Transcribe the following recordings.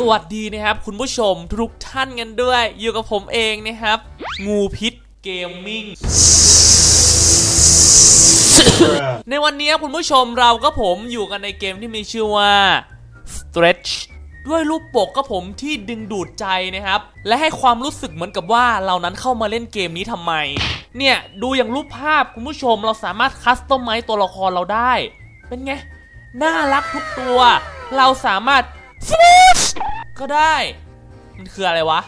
สวัสดีนะครับ คุณผู้ชมทุกท่านกันด้วย อยู่กับผมเองนะครับ งูพิษเกมมิ่ง ในวันนี้คุณผู้ชมเราก็ผมอยู่กันในเกมที่มีชื่อว่า Stretch ด้วยรูปปกก็ผมที่ดึงดูดใจนะครับ และให้ความรู้สึกเหมือนกับว่าเรานั้นเข้ามาเล่นเกมนี้ทำไม เนี่ยดูอย่างรูปภาพคุณผู้ชมเราสามารถคัสตอมไมซ์ตัวละครเราได้ เป็นไง น่ารักทุกตัว เราสามารถ ก็ได้ มันคืออะไรวะ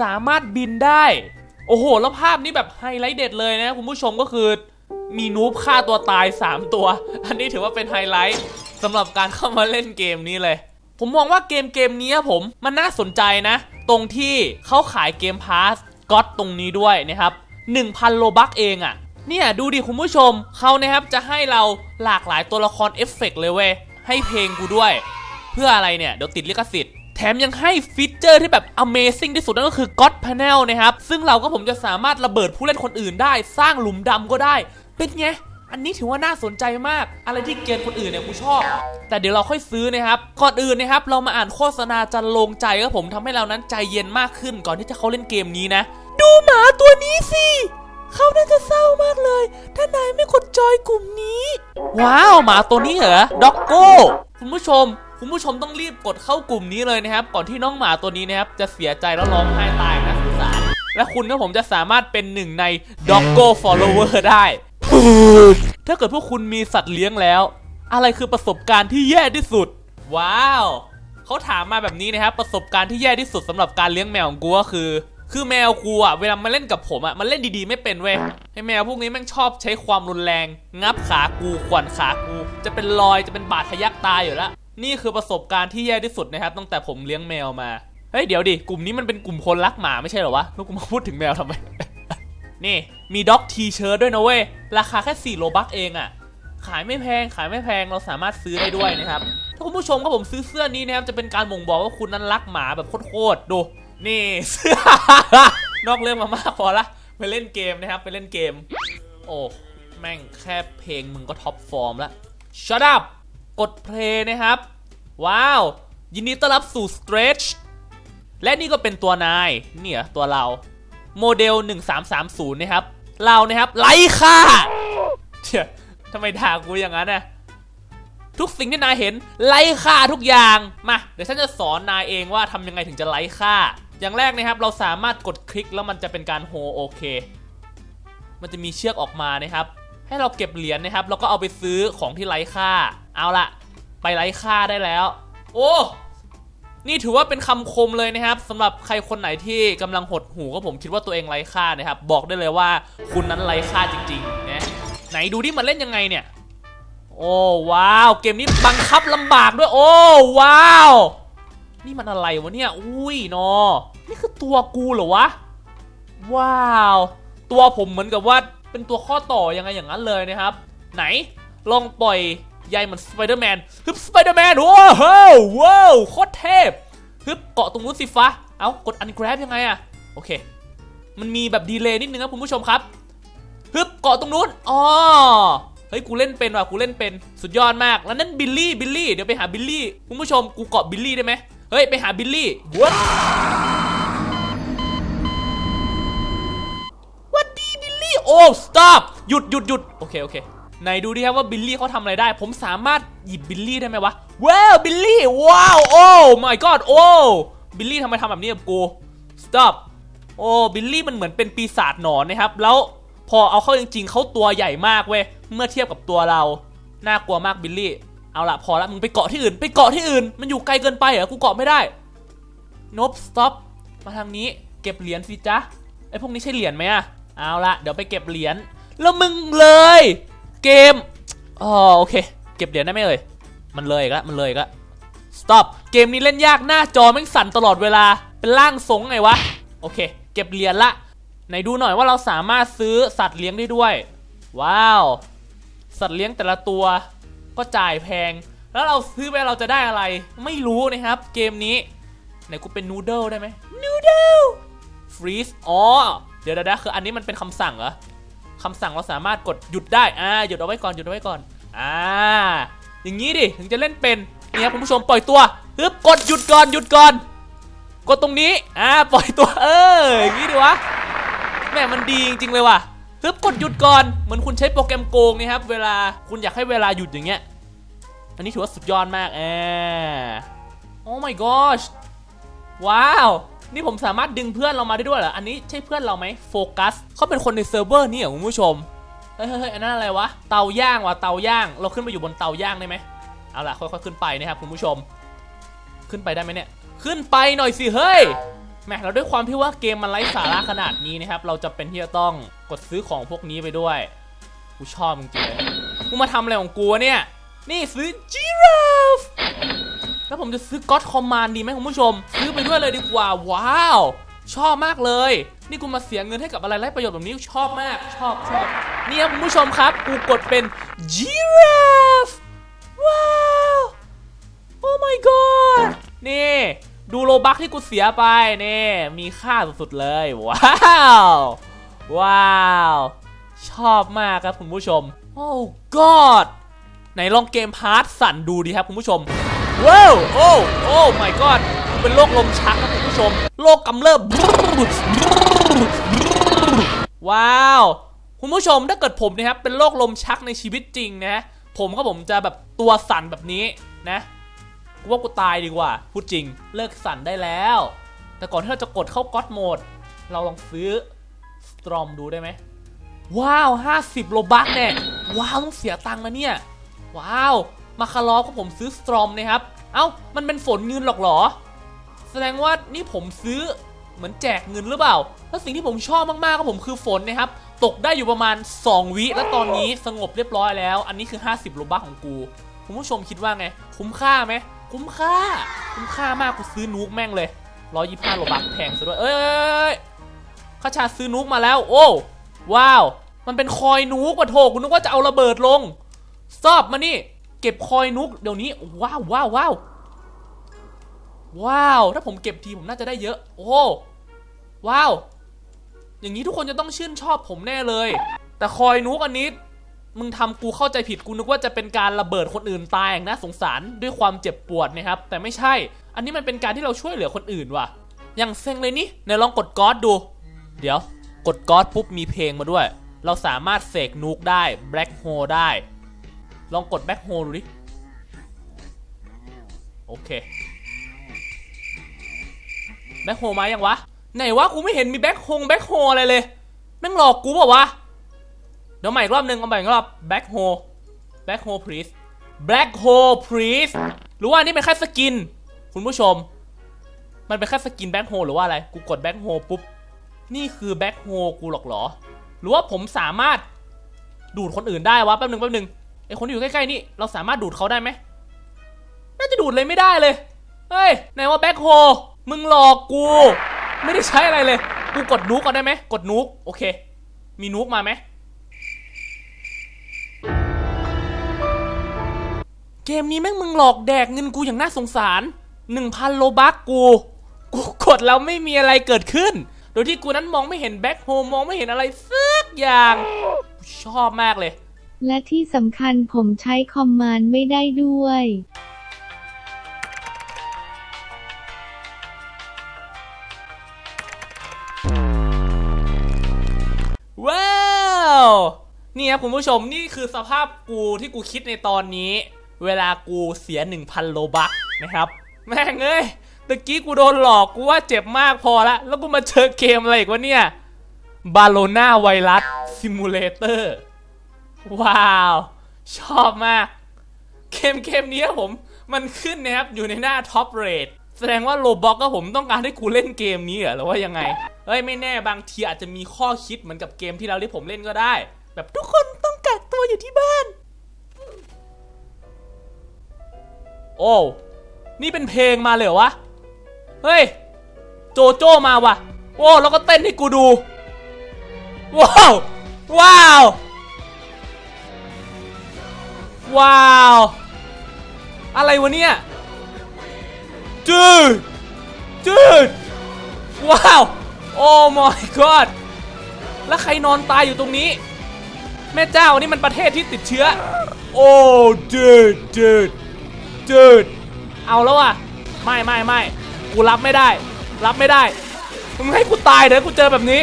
สามารถบินได้ โอ้โห แล้วภาพนี้แบบไฮไลท์เด็ดเลยนะ คุณผู้ชมก็คือ มีนูบฆ่าตัวตาย 3 ตัว อันนี้ถือว่าเป็นไฮไลท์สำหรับการเข้ามาเล่นเกมนี้เลย ผมมองว่าเกมเกมนี้ผมมันน่าสนใจนะ ตรงที่เขาขายเกมพาสก็ตตรงนี้ด้วยนะครับ 1,000 โลบักเองอะ่ะเนี่ยดูดิคุณผู้ชมเขานะครับจะให้เราหลากหลายตัวละครเอฟเฟกต์เลยเว้ยให้เพลงกูด้วย พื่ออะไรเนี่ย เดี๋ยวติดลิขสิทธิ์แถมยังให้ฟีเจอร์ที่แบบ Amazing ที่สุดนั่นก็คือ God Panel นะครับ ซึ่งเราก็ผมจะสามารถระเบิดผู้เล่นคนอื่นได้ สร้างหลุมดำก็ได้ เป็นไง อันนี้ถือว่าน่าสนใจมาก อะไรที่เกณฑ์คนอื่นเนี่ยกูชอบ แต่เดี๋ยวเราค่อยซื้อนะครับ ก่อนอื่นนะครับ เรามาอ่านโฆษณาจันลงใจครับผมทำให้เรานั้นใจเย็นมากขึ้นก่อนที่จะเขาเล่นเกมนี้นะ ดูหมาตัวนี้สิเขาน่าจะเศร้ามากเลย ถ้านายไม่กดจอยกลุ่มนี้ ว้าว หมาตัวนี้เหรอด็อกโก้ คุณผู้ชม คุณผู้ชมต้องรีบกดเข้ากลุ่มนี้เลยนะครับ ก่อนที่น้องหมาตัวนี้นะครับจะเสียใจแล้วร้องไห้ตายนะสงสารและคุณก็ผมจะสามารถเป็นหนึ่งใน Doggo Follower ได้ ถ้าเกิดพวกคุณมีสัตว์เลี้ยงแล้ว อะไรคือประสบการณ์ที่แย่ที่สุด ว้าวเขาถามมาแบบนี้นะครับ ประสบการณ์ที่แย่ที่สุดสำหรับการเลี้ยงแมวของกูก็คือ คือแมวกูอะเวลามาเล่นกับผมอะมันเล่นดีๆไม่เป็นเว้ยให้แมวพวกนี้แม่งชอบใช้ความรุนแรง งับขากูขวนขากู จะเป็นรอยจะเป็นบาดทะยักตายอยู่แล้ว นี่คือประสบการณ์ที่แย่ที่สุดนะครับ ตั้งแต่ผมเลี้ยงแมวมา เฮ้ยเดี๋ยวดิ กลุ่มนี้มันเป็นกลุ่มคนรักหมาไม่ใช่เหรอวะแล้วกูมาพูดถึงแมวทำไม นี่มีด็อกทีเชิร์ด้วยนะเว้ย ราคาแค่ 4 โลบักเองอะ่ะ ขายไม่แพงขายไม่แพงเราสามารถซื้อได้ด้วยนะครับ ถ้าคุณผู้ชมก็ผมซื้อเสื้อนี้นะครับจะเป็นการบ่งบอกว่าคุณนั้นรักหมาแบบโคตรๆดู นี่เสื้อนอกเรื่องมามากพอละไปเล่นเกมนะครับไปเล่นเกม โอ้แม่งแค่เพลงมึงก็ท็อปฟอร์มล้ว shut up กดเพลย์นะครับ ว้าว ยินดีต้อนรับสู่ Stretch และนี่ก็เป็นตัวนาย เนี่ยตัวเรา โมเดล 1330 นะครับ เรานะครับไร้ค่าเชี่ยทำไมด่ากูอย่างนั้นนะทุกสิ่งที่นายเห็นไร้ค่าทุกอย่าง มา เดี๋ยวฉันจะสอนนายเองว่าทำยังไงถึงจะไร้ค่า อย่างแรกนะครับเราสามารถกดคลิกแล้วมันจะเป็นการโฮโอเค มันจะมีเชือกออกมานะครับ ให้เราเก็บเหรียญนะครับ แล้วก็เอาไปซื้อของที่ไร้ค่า เอาละไปไร้ค่าได้แล้ว โอ้นี่ถือว่าเป็นคำคมเลยนะครับสำหรับใครคนไหนที่กำลังหดหูก็ผมคิดว่าตัวเองไร้ค่านะครับ บอกได้เลยว่าคุณนั้นไร้ค่าจริงๆนะไหนดูที่มันเล่นยังไงเนี่ย โอ้ว้าว เกมนี้บังคับลำบากด้วย โอ้ว้าว นี่มันอะไรวะเนี่ย อุ้ยนอ นี่คือตัวกูเหรอวะ ว้าว ตัวผมเหมือนกับว่า เป็นตัวข้อต่อยังไงอย่างนั้นเลยนะครับ ไหนลองปล่อยใยเหมือนสไปเดอร์แมนฮึบสไปเดอร์แมนโอ้โหว้าวโคตรเทพฮึบเกาะตรงนู้นสิฟ้าเอากดอันแกรบยังไงอะโอเค มันมีแบบดีเลย์นิดนึงครับคุณผู้ชมครับฮึบเกาะตรงนู้นอ๋อเฮ้ยกูเล่นเป็นว่ะกูเล่นเป็นสุดยอดมากแล้วนั่นบิลลี่บิลลี่เดี๋ยวไปหาบิลลี่คุณผู้ชมกูเกาะบิลลี่ได้ไหมเฮ้ยไปหาบิลลี่วัดวัดดีบิลลี่ โอ้ stop หยุดหยุดหยุดโอเคโอเคไหนดูดิครับว่าบิลลี่เขาทำอะไรได้ ผมสามารถหยิบบิลลี่ได้ไหมวะว้าวบิลลี่ว้าวโอ้ my god โอ้บิลลี่ทำไมทำแบบนี้กับกู stop โอ้บิลลี่มันเหมือนเป็นปีศาจหนอนนะครับ แล้วพอเอาเข้าจริงๆเขาตัวใหญ่มากเว้ยเมื่อเทียบกับตัวเราน่ากลัวมากบิลลี่เอาละพอละมึงไปเกาะที่อื่น ไปเกาะที่อื่น มันอยู่ไกลเกินไปเหรอกูเกาะไม่ได้นบ stop มาทางนี้เก็บเหรียญสิจ๊ะไอพวกนี้ใช่เหรียญไหมอะ เอาละเดี๋ยวไปเก็บเหรียญแล้วมึงเลย เกมอ๋อโอเค เก็บเหรียญได้ไหมเอ่ยมันเลยอีกแล้วมันเลยอีกแล้ว stop เกมนี้เล่นยากหน้าจอแม่งสั่นตลอดเวลาเป็นร่างทรงไงวะโอเค เก็บเหรียญละไหนดูหน่อยว่าเราสามารถซื้อสัตว์เลี้ยงได้ด้วย ว้าว สัตว์เลี้ยงแต่ละตัว ก็จ่ายแพง แล้วเราซื้อไปเราจะได้อะไร ไม่รู้นะครับ เกมนี้ ไหนกูเป็นนูเดิลได้ไหมนูเดิลฟรีซอ๋อ ดี๋ยวเดี๋ยวเดี๋ยวคืออันนี้มันเป็นคำสั่งเหรอคำสั่งเราสามารถกดหยุดได้ อ่า หยุดเอาไว้ก่อน หยุดเอาไว้ก่อน อ่า อย่างนี้ดิ ถึงจะเล่นเป็น นี่ครับคุณผู้ชมปล่อยตัวฮึบกดหยุดก่อน หยุดก่อน กดตรงนี้ อ่า ปล่อยตัว เออ อย่างนี้ดีวะ แม่มันดีจริงๆเลยว่ะฮึบกดหยุดก่อน เหมือนคุณใช้โปรแกรมโกงนะครับ เวลา คุณอยากให้เวลาหยุดอย่างเงี้ย อันนี้ถือว่าสุดยอดมากแอโอ้ my gosh ว้าว นี่ผมสามารถดึงเพื่อนเรามาได้ด้วยเหรอ อันนี้ใช่เพื่อนเราไหมโฟกัสเขาเป็นคนในเซิร์ฟเวอร์นี่เหรอคุณผู้ชม เฮ้ยเฮ้ยอันนั้นอะไรวะ เตาย่างว่ะเตาย่าง เราขึ้นไปอยู่บนเตาย่างได้ไหมเอาล่ะค่อยๆขึ้นไปนะครับคุณผู้ชม ขึ้นไปได้ไหมเนี่ย ขึ้นไปหน่อยสิเฮ้ยแหมเราด้วยความที่ว่าเกมมันไร้สาระขนาดนี้นะครับ เราจะเป็นที่จะต้องกดซื้อของพวกนี้ไปด้วย กูชอบจริงๆเลยกูมาทำอะไรของกูเนี่ย นี่ซื้อ giraffe แล้วผมจะซื้อ God Command ดีไหมคุณผู้ชม ซื้อไปด้วยเลยดีกว่า ว้าว ชอบมากเลย นี่กูมาเสียเงินให้กับอะไรไร้ประโยชน์แบบนี้ชอบมาก ชอบชอบนี่ครับคุณผู้ชมครับ กูกดเป็น giraffe ว้าวโอ้ my god นี่ดูโลบักที่กูเสียไปนี่มีค่าสุดๆเลย ว้าว ว้าว ชอบมากครับคุณผู้ชม โอ้ god ไหนลองเกมพาร์ทสั่นดูดีครับคุณผู้ชม ว้าวโอ้โอ้ my god เป็นโรคลมชักครับคุณผู้ชมโรคกำเริบว้าว คุณผู้ชมถ้าเกิดผมนะครับเป็นโรคลมชักในชีวิตจริงนะ ผมก็ผมจะแบบตัวสั่นแบบนี้นะกูว่ากูตายดีกว่า พูดจริงเลิกสั่นได้แล้ว แต่ก่อนที่เราจะกดเข้าก็ d โหมด เราลองซื้อสตรอมดูได้ไหมว้าว 50 โลบักเนี่ย ว้าว ต้องเสียตังค์นะเนี่ย ว้าว มาคารอก็ผมซื้อสตรอมนะครับ เอ้า มันเป็นฝนเงินหรอกหรอ แสดงว่านี่ผมซื้อเหมือนแจกเงินหรือเปล่า แล้วสิ่งที่ผมชอบมากๆก็ผมคือฝนนะครับ ตกได้อยู่ประมาณ 2 วิ แล้วตอนนี้สงบเรียบร้อยแล้ว อันนี้คือ 50โลบักของกู คุณผู้ชมคิดว่าไง คุ้มค่าไหม คุ้มค่า คุ้มค่ามากกูซื้อนูกแม่งเลย125โลบักแพงซะด้วย เอ้ยข้าชาซื้อนูกมาแล้ว โอ้ ว้าว มันเป็นคอยนูกว่ะโถคุณนึกว่าจะเอาระเบิดลง ซอบมานี่ เก็บคอยนุกเดี๋ยวนี้ว้าวว้าวว้าวว้าว ถ้าผมเก็บทีผมน่าจะได้เยอะ โอ้ว้าว อย่างนี้ทุกคนจะต้องชื่นชอบผมแน่เลย แต่คอยนุกอันนี้ มึงทำกูเข้าใจผิดกูนึกว่าจะเป็นการระเบิดคนอื่นตายอย่างน่าสงสารด้วยความเจ็บปวดนะครับ แต่ไม่ใช่ อันนี้มันเป็นการที่เราช่วยเหลือคนอื่นว่ะ อย่างเซ็งเลยนี่ไหนลองกดก๊อดดู เดี๋ยว กดก๊อดปุ๊บมีเพลงมาด้วย เราสามารถเสกนุกได้แบล็คโฮได้ ลองกดแบ็คโฮดูดิ โอเค แบ็คโฮมายังวะ ไหนวะกูไม่เห็นมีแบ็คโฮแบ็คโฮอะไรเลย แม่งหลอกกูเปล่าวะ เดี๋ยวใหม่อีกรอบหนึ่งเอาใหม่อีกรอบแบ็คโฮแบ็คโฮพรีสแบ็คโฮพรีสหรือว่านี่เป็นแค่สกิน คุณผู้ชม มันเป็นแค่สกินแบ็คโฮหรือว่าอะไร กูกดแบ็คโฮปุ๊บ นี่คือแบ็คโฮกูหรอกเหรอ หรือว่าผมสามารถดูดคนอื่นได้วะแป๊บหนึ่งแป๊บหนึ่ง ไอคนที่อยู่ใกล้ๆนี่เราสามารถดูดเขาได้ไหมน่าจะดูดเลยไม่ได้เลย เฮ้ยไหนว่าแบ็คโฮมึงหลอกกู ไม่ได้ใช้อะไรเลย กูกดนุกก่อนได้ไหมกดนุกโอเค มีนุกมาไหมเกมนี้แม่งมึงหลอกแดกเงินกูอย่างน่าสงสาร1,000โลบักกู กูกดแล้วไม่มีอะไรเกิดขึ้น โดยที่กูนั้นมองไม่เห็นแบ็คโฮมองไม่เห็นอะไรสักอย่างกูชอบมากเลย และที่สำคัญผมใช้คอมมานด์ไม่ได้ด้วยว้าวนี่ครับคุณผู้ชมนี่คือสภาพกูที่กูคิดในตอนนี้ เวลากูเสีย 1,000 โลบักนะครับ แม่งเอ้ยตะกี้กูโดนหลอกกูว่าเจ็บมากพอละ แล้วกูมาเจอเกมอะไรอีกวะเนี่ยบาโลนาไวรัสซิมูเลเตอร์ ว้าว ชอบมาก เกมเกมนี้ผม มันขึ้นนะครับ อยู่ในหน้าท็อปเรทแสดงว่าโลบ็อกก็ผมต้องการให้กูเล่นเกมนี้เหรอหรือว่ายังไง เฮ้ย ไม่แน่บางทีอาจจะมีข้อคิดเหมือนกับเกมที่เราที่ผมเล่นก็ได้ แบบทุกคนต้องกักตัวอยู่ที่บ้าน โอ้นี่เป็นเพลงมาเลยเหรอวะ เฮ้ย โจโจ้มาวะโอ้แล้วก็เต้นให้กูดู ว้าว ว้าว ว้าว อะไรวะเนี่ย จืด จืด ว้าว โอ้ my god แล้วใครนอนตายอยู่ตรงนี้ แม่เจ้านี่มันประเทศที่ติดเชื้อ โอ้จืดจืดจืด เอาแล้วอะไม่ไม่ไม่กูรับไม่ได้ รับไม่ได้มึงให้กูตายเถอะกูเจอแบบนี้